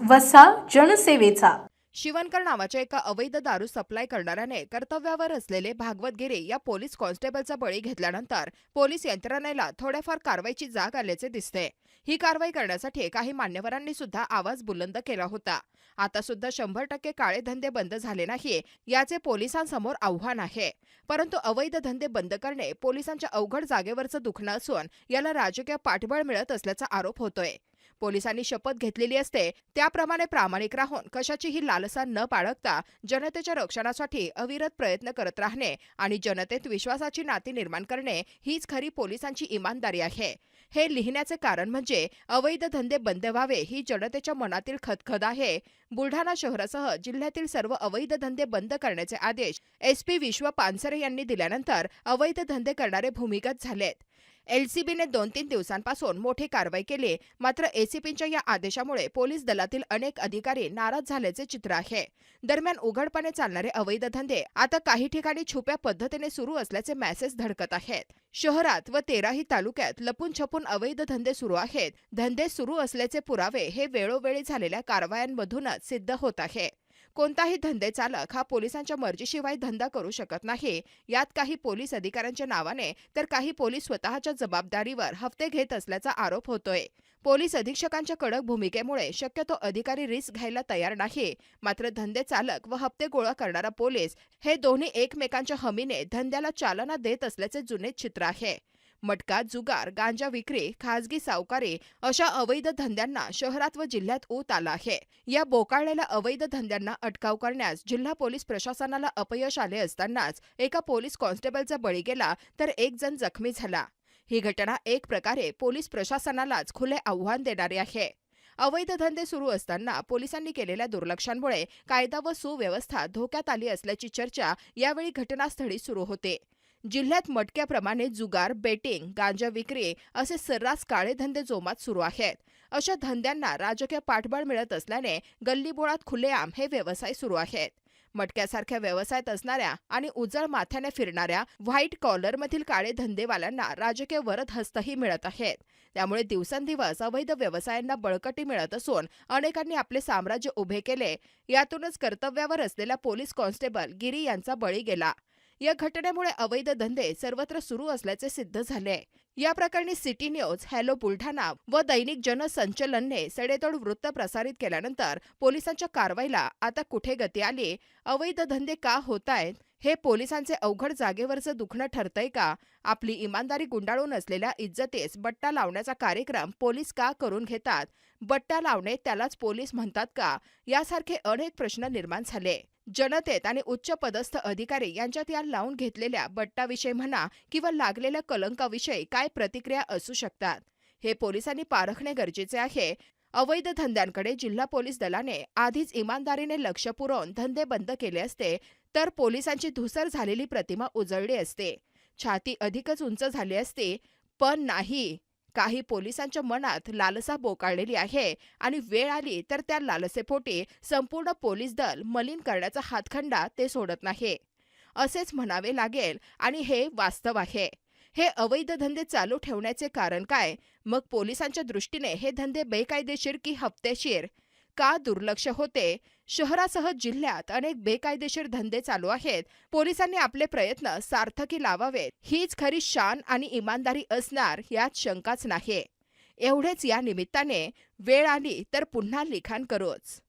वसा जनसेवेचा. शिवणकर नावाच्या एका अवैध दारू सप्लाय करणाऱ्याने कर्तव्यावर असलेले भागवत गिरे या पोलीस कॉन्स्टेबलचा बळी घेतल्यानंतर पोलीस यंत्रणेला थोड्याफार कारवाईची जाग आल्याचे दिसते. ही कारवाई करण्यासाठी काही मान्यवरांनी सुद्धा आवाज बुलंद केला होता. आता सुद्धा शंभर टक्के काळे धंदे बंद झाले नाही याचे पोलिसांसमोर आव्हान आहे. परंतु अवैध धंदे बंद करणे पोलिसांच्या अवघड जागेवरचं दुखणं असून याला राजकीय पाठबळ मिळत असल्याचा आरोप होतोय. पोलिसांनी शपथ घेतलेली असते त्याप्रमाणे प्रामाणिक राहून कशाचीही लालसा न बाळगता जनतेच्या रक्षणासाठी अविरत प्रयत्न करत राहणे आणि जनतेत विश्वासाची नाती निर्माण करणे हीच खरी पोलिसांची इमानदारी आहे. हे लिहिण्याचे कारण म्हणजे अवैध धंदे बंद व्हावे ही जनतेच्या मनातील खदखद आहे. बुलढाणा शहरासह जिल्ह्यातील सर्व अवैध धंदे बंद करण्याचे आदेश एसपी विश्व पानसरे यांनी दिल्यानंतर अवैध धंदे करणारे भूमिगत झालेत. एलसीबीने दोन तीन दिवसांपासून मोठी कारवाई केली. मात्र एसीपींच्या या आदेशामुळे पोलीस दलातील अनेक अधिकारी नाराज झाल्याचे चित्र आहे. दरम्यान उघडपणे चालणारे अवैध धंदे आता काही ठिकाणी छुप्या पद्धतीने सुरू असल्याचे मेसेज धडकत आहेत. शहरात व तेराही तालुक्यात लपून छपून अवैध धंदे सुरू आहेत. धंदे सुरू असल्याचे पुरावे हे वेळोवेळी झालेल्या कारवायांमधूनच सिद्ध होत आहे. कोणताही धंदे चालक हा पोलिसांच्या मर्जीशिवाय धंदा करू शकत नाही. यात काही पोलीस अधिकाऱ्यांच्या नावाने तर काही पोलीस स्वतःच्या जबाबदारीवर हप्ते घेत असल्याचा आरोप होतोय. पोलीस अधीक्षकांच्या कडक भूमिकेमुळे शक्यतो अधिकारी रिस्क घ्यायला तयार नाही. मात्र धंदे चालक व हप्ते गोळा करणारा पोलीस हे दोन्ही एकमेकांच्या हमीने धंद्याला चालना देत असल्याचे जुने चित्र आहे. मटका जुगार गांजा विक्री खासगी सावकारी अशा अवैध धंद्यांना शहरात व जिल्ह्यात ऊत आला आहे. या बोकाळलेल्या अवैध धंद्यांना अटकाव करण्यास जिल्हा पोलीस प्रशासनाला अपयश आले असतानाच एका पोलीस कॉन्स्टेबलचा बळी गेला तर एक जण जखमी झाला. ही घटना एक प्रकारे पोलीस प्रशासनालाच खुले आव्हान देणारी आहे. अवैध धंदे सुरू असताना पोलिसांनी केलेल्या दुर्लक्षांमुळे कायदा व सुव्यवस्था धोक्यात आली असल्याची चर्चा यावेळी घटनास्थळी सुरू होते. जिल्ह्यात मटक्याप्रमाणे जुगार बेटिंग गांजा विक्री असे सर्रास काळे धंदे जोमात सुरू आहेत. अशा धंद्यांना राजकीय पाठबळ मिळत असल्याने गल्लीबोळात खुलेआम हे व्यवसाय सुरू आहेत. मटक्यासारख्या व्यवसायात असणाऱ्या आणि उजळ माथ्याने फिरणाऱ्या व्हाईट कॉलरमधील काळे धंदेवाल्यांना राजकीय वरद हस्तही मिळत आहेत. त्यामुळे दिवसेंदिवस अवैध व्यवसायांना बळकटी मिळत असून अनेकांनी आपले साम्राज्य उभे केले. यातूनच कर्तव्यावर असलेला पोलीस कॉन्स्टेबल गिरी यांचा बळी गेला. या घटनेमुळे अवैध धंदे सर्वत्र सुरू असल्याचे सिद्ध झाले. या प्रकरणी सिटी न्यूज हॅलो बुलढाणा व दैनिक जनसंचलनने सडेतोड वृत्त प्रसारित केल्यानंतर पोलिसांच्या कारवाईला आता कुठे गती आली? अवैध धंदे का होत आहेत हे पोलिसांचे अवघड जागेवरचं दुखणं ठरतंय का? आपली इमानदारी गुंडाळून असलेल्या इज्जतेस बट्टा लावण्याचा कार्यक्रम पोलीस का करून घेतात? बट्टा लावणे त्यालाच पोलीस म्हणतात का? यासारखे अनेक प्रश्न निर्माण झाले. जनतेत आणि उच्च पदस्थ अधिकारी यांच्यात या लावून घेतलेल्या बट्टाविषयी म्हणा किंवा लागलेल्या कलंकाविषयी काय प्रतिक्रिया असू शकतात? हे पोलिसांनी पारखणे गरजेचे आहे. अवैध धंद्यांकडे जिल्हा पोलीस दलाने आधीच इमानदारीने लक्ष पुरवून धंदे बंद केले असते तर पोलिसांची धुसर झालेली प्रतिमा उजळली असते. छाती अधिकच उंच झाली असती पण नाही. काही पोलिसांच्या मनात लालसा बोकाळलेली आहे आणि वेळ आली तर त्या लालसेपोटी संपूर्ण पोलीस दल मलिन करण्याचा हातखंडा ते सोडत नाही. असेच म्हणावे लागेल आणि हे वास्तव आहे. हे अवैध धंदे चालू ठेवण्याचे कारण काय? मग पोलिसांच्या दृष्टीने हे धंदे बेकायदेशीर की हप्तेशीर? का दुर्लक्ष होते? शहरासह जिल्ह्यात अनेक बेकायदेशीर धंदे चालू आहेत. पोलिसांनी आपले प्रयत्न सार्थकी लावावेत. हीच खरी शान आणि इमानदारी असणार यात शंकाच नाही एवढेच या निमित्ताने वेळ आली तर पुन्हा लिखाण करूच.